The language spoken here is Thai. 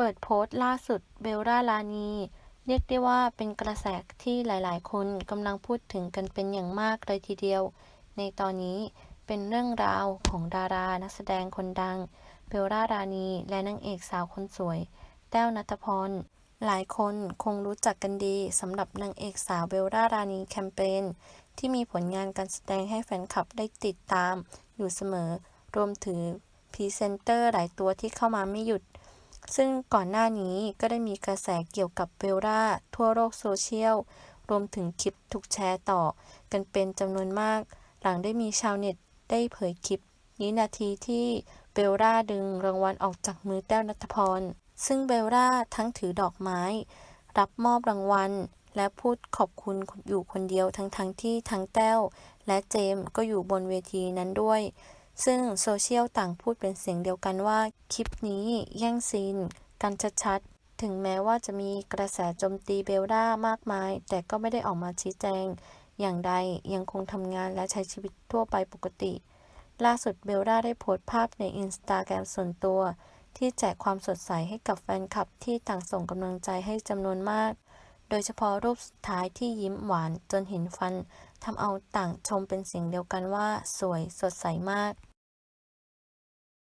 เปิดโพสต์ล่าสุดเบลล่ารานี เรียกได้ว่าเป็นกระแสที่หลายๆ คนกำลังพูดถึงกันเป็นอย่างมากเลยทีเดียว ในตอนนี้เป็นเรื่องราวของดารานักแสดงคนดัง เบลล่ารานี และนางเอกสาวคนสวย แต้วนัทพร หลายคนคงรู้จักกันดีสำหรับนางเอกสาวเบลล่ารานีแคมเปญที่มีผลงานการแสดงให้แฟนคลับได้ติดตามอยู่เสมอ รวมถึงพรีเซนเตอร์หลายตัวที่เข้ามาไม่หยุด ซึ่งก่อนหน้านี้ก็ได้มีกระแสเกี่ยวกับเบลล่าทั่วโลกโซเชียล รวมถึงคลิปถูกแชร์ต่อ กันเป็นจำนวนมาก หลังได้มีชาวเน็ตได้เผยคลิป นี้นาทีที่เบลล่าดึงรางวัลออกจากมือแต้วนัทพร ซึ่งเบลล่าทั้งถือดอกไม้ รับมอบรางวัล และพูดขอบคุณอยู่คนเดียวทั้งทั้งๆที่ทั้งแต้ว และเจมก็อยู่บนเวทีนั้นด้วย ซึ่งโซเชียลต่างพูดเป็นเสียงเดียวกันว่า คลิปนี้แย่งซีน กันชัดๆ ถึงแม้ว่าจะมีกระแสโจมตีเบลล่ามากมาย แต่ก็ไม่ได้ออกมาชี้แจง อย่างใดยังคงทำงานและใช้ชีวิตทั่วไปปกติ ล่าสุดเบลล่าได้โพสต์ภาพในอินสตาแกรมส่วนตัว ที่แจกความสดใสให้กับแฟนคลับที่ต่างส่งกำลังใจให้จำนวนมากโดยเฉพาะรูปสุดท้ายที่ยิ้มหวานจนเห็นฟันทำเอาต่างชมเป็นเสียงเดียวกันว่า สวยสดใสมาก